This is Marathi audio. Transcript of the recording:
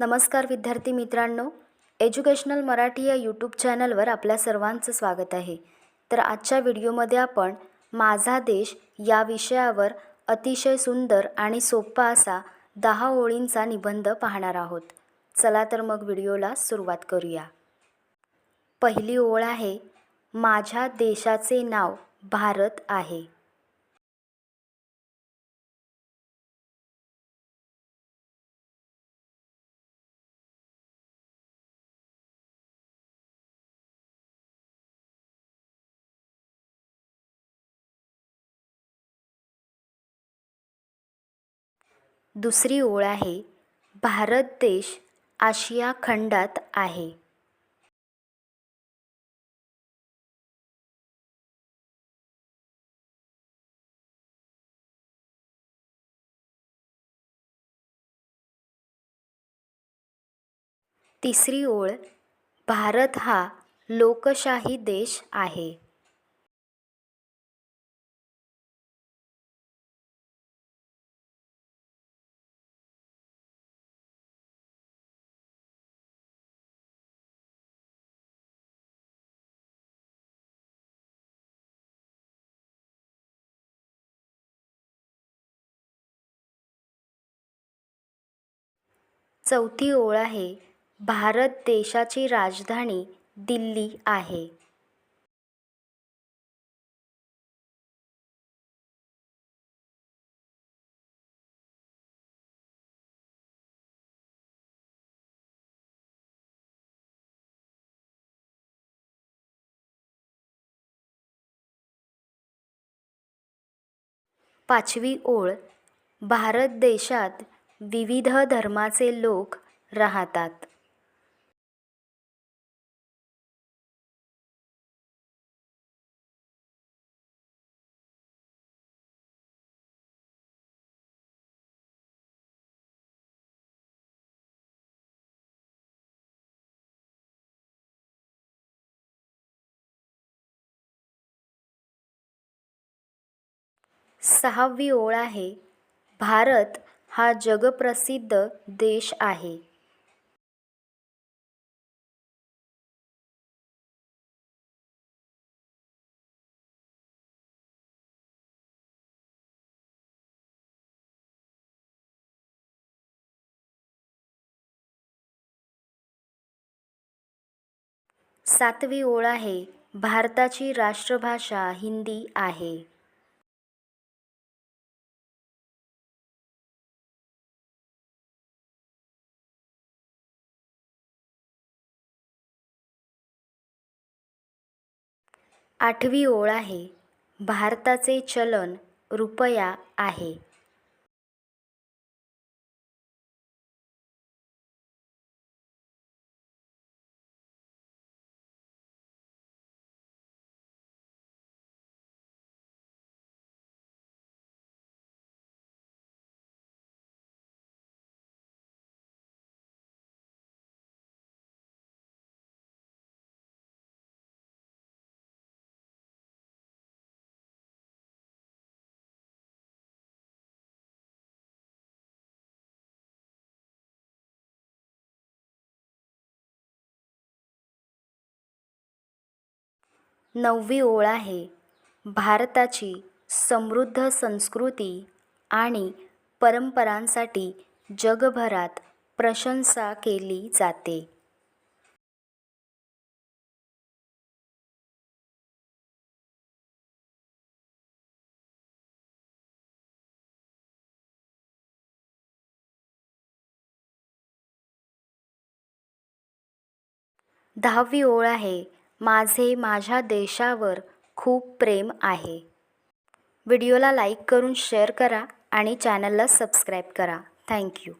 नमस्कार विद्यार्थी मित्रांनो. एज्युकेशनल मराठी या यूट्यूब चॅनलवर आपल्या सर्वांचं स्वागत आहे. तर आजच्या व्हिडिओमध्ये आपण माझा देश या विषयावर अतिशय सुंदर आणि सोपा असा दहा ओळींचा निबंध पाहणार आहोत. चला तर मग व्हिडिओला सुरुवात करूया. पहिली ओळ आहे माझ्या देशाचे नाव भारत आहे. दुसरी ओळ आहे भारत देश आशिया खंडात आहे. तिसरी ओळ भारत हा लोकशाही देश आहे. चौथी ओळ आहे. भारत देशाची राजधानी दिल्ली आहे. पाचवी ओळ भारत देशात विविध धर्माचे लोक राहतात. सहावी ओळ आहे भारत हा जगप्रसिद्ध देश आहे. सातवी ओळ आहे. भारताची राष्ट्रभाषा हिंदी आहे. आठवी ओळ आहे. भारताचे चलन रुपया आहे. नववी ओळ आहे. भारताची समृद्ध संस्कृती आणि परंपरांसाठी जगभरात प्रशंसा केली जाते. दहावी ओळ आहे. माझे माझ्या देशावर खूप प्रेम आहे. व्हिडिओला लाईक करून शेअर करा आणि चॅनलला सबस्क्राईब करा. थँक्यू